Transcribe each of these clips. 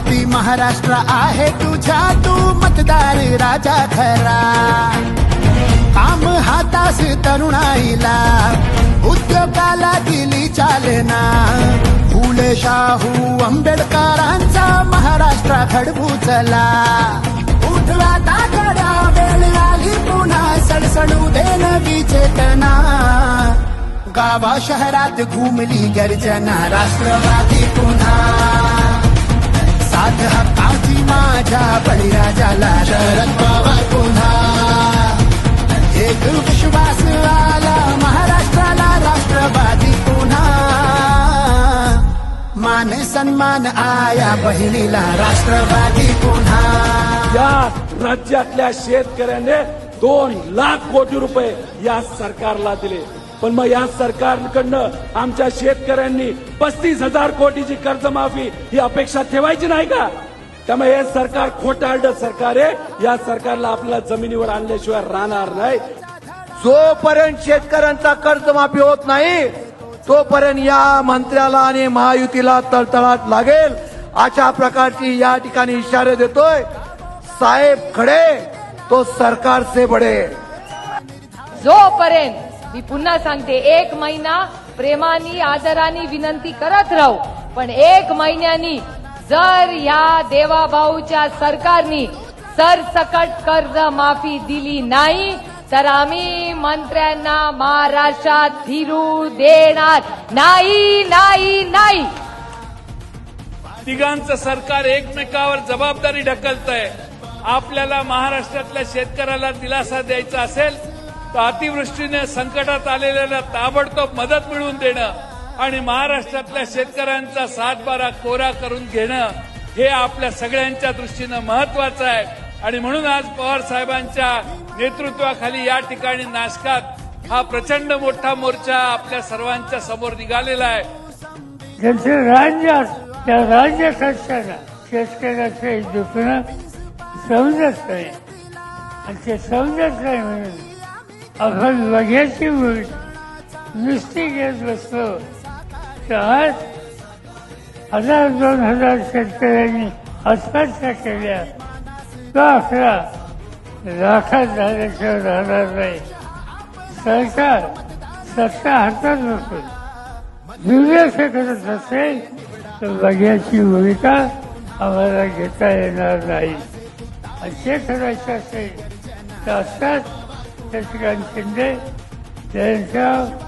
ताकदीचा महाराष्ट्र आहे तुझ्या तू मतदार राजा खरा. काम हातास तरुणाईला उद्योगाला दिली चालना. फुले शाहू आंबेडकरांचा महाराष्ट्र घडवू चला उठला तागडा वेळ आली पुन्हा सडसडू दे नवी चेतना. गावा शहरात घुमली गर्जना राष्ट्रवादी पुन्हा. साथ हक्काची माझ्या बळीराजाला. शरद पवार पुन्हा. एक विश्वास आला महाराष्ट्राला राष्ट्रवादी पुन्हा. मान सन्मान आया बहिणीला राष्ट्रवादी पुन्हा. या राज्यातल्या शेतकऱ्याने दोन लाख कोटी रुपये या सरकारला दिले. पण मग या सरकारकडनं आमच्या शेतकऱ्यांनी पस्तीस हजार कोटीची कर्जमाफी ही अपेक्षा ठेवायची नाही का? त्यामुळे हे सरकार खोटारड सरकार आहे. या सरकारला आपल्याला जमिनीवर आणल्याशिवाय राहणार नाही. जोपर्यंत शेतकऱ्यांचा कर्जमाफी होत नाही तोपर्यंत या मंत्र्याला आणि महायुतीला तळतळाट लागेल. अशा प्रकारची या ठिकाणी इशारे देतोय. साहेब खडे तो सरकार से बडे. जोपर्यंत मी पुन्हा सांगते एक महिना प्रेमानी आदरानी विनंती करत राहू. पण एक महिन्यानी जर या देवाभाऊच्या सरकारनी सरसकट कर्ज माफी दिली नाही तर आम्ही मंत्र्यांना महाराष्ट्रात फिरू देणार नाही नाही नाही. तिघांचं सरकार एकमेकावर जबाबदारी ढकलत आहे आपल्याला महाराष्ट्रातल्या शेतकऱ्याला दिलासा द्यायचा असेल तर अतिवृष्टीने संकटात आलेल्याला ताबडतोब मदत मिळवून देणं आणि महाराष्ट्रातल्या शेतकऱ्यांचा सातबारा कोरा करून घेणं हे आपल्या सगळ्यांच्या दृष्टीनं महत्वाचं आहे. आणि म्हणून आज पवार साहेबांच्या नेतृत्वाखाली या ठिकाणी नाशकात हा प्रचंड मोठा मोर्चा आपल्या सर्वांच्या समोर निघालेला आहे. ज्यांचे राज्य त्या राज्य सरकारला शेतकऱ्याचं दुखणं समजत नाही. आणि ते समजत नाही म्हणून आपण बघ्याची गोळी नुसती घेत बसलो तर आज हजार दोन हजार शेतकऱ्यांनी आत्महत्या केल्या. तो अकरा लाखात झाल्याशिवाय राहणार नाही. सरकार सत्ता हातात नको दुर्लक्ष करत असेल तर बघ्याची भूमिका आम्हाला घेता येणार नाही. असे करायचे करायचं असेल तर असतात शशिकांत शिंदे त्यांच्या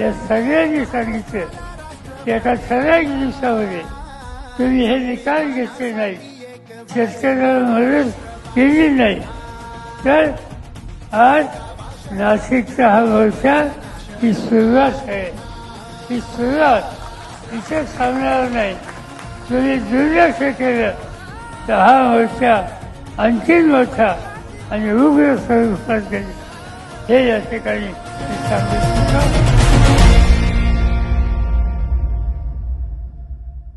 या सगळ्यांनी सांगितलं. की एका ठराविक दिवसामध्ये तुम्ही हे निकाल घेतले नाही. शेतकऱ्याला मदत केली नाही. तर आज नाशिकचा हा मोर्चा ही सुरुवात आहे. ही सुरुवात इथे थांबणार नाही. तुम्ही दुर्लक्ष केलं. तर हा मोर्चा आणखीन मोठा आणि उग्र स्वरूपात हे या ठिकाणी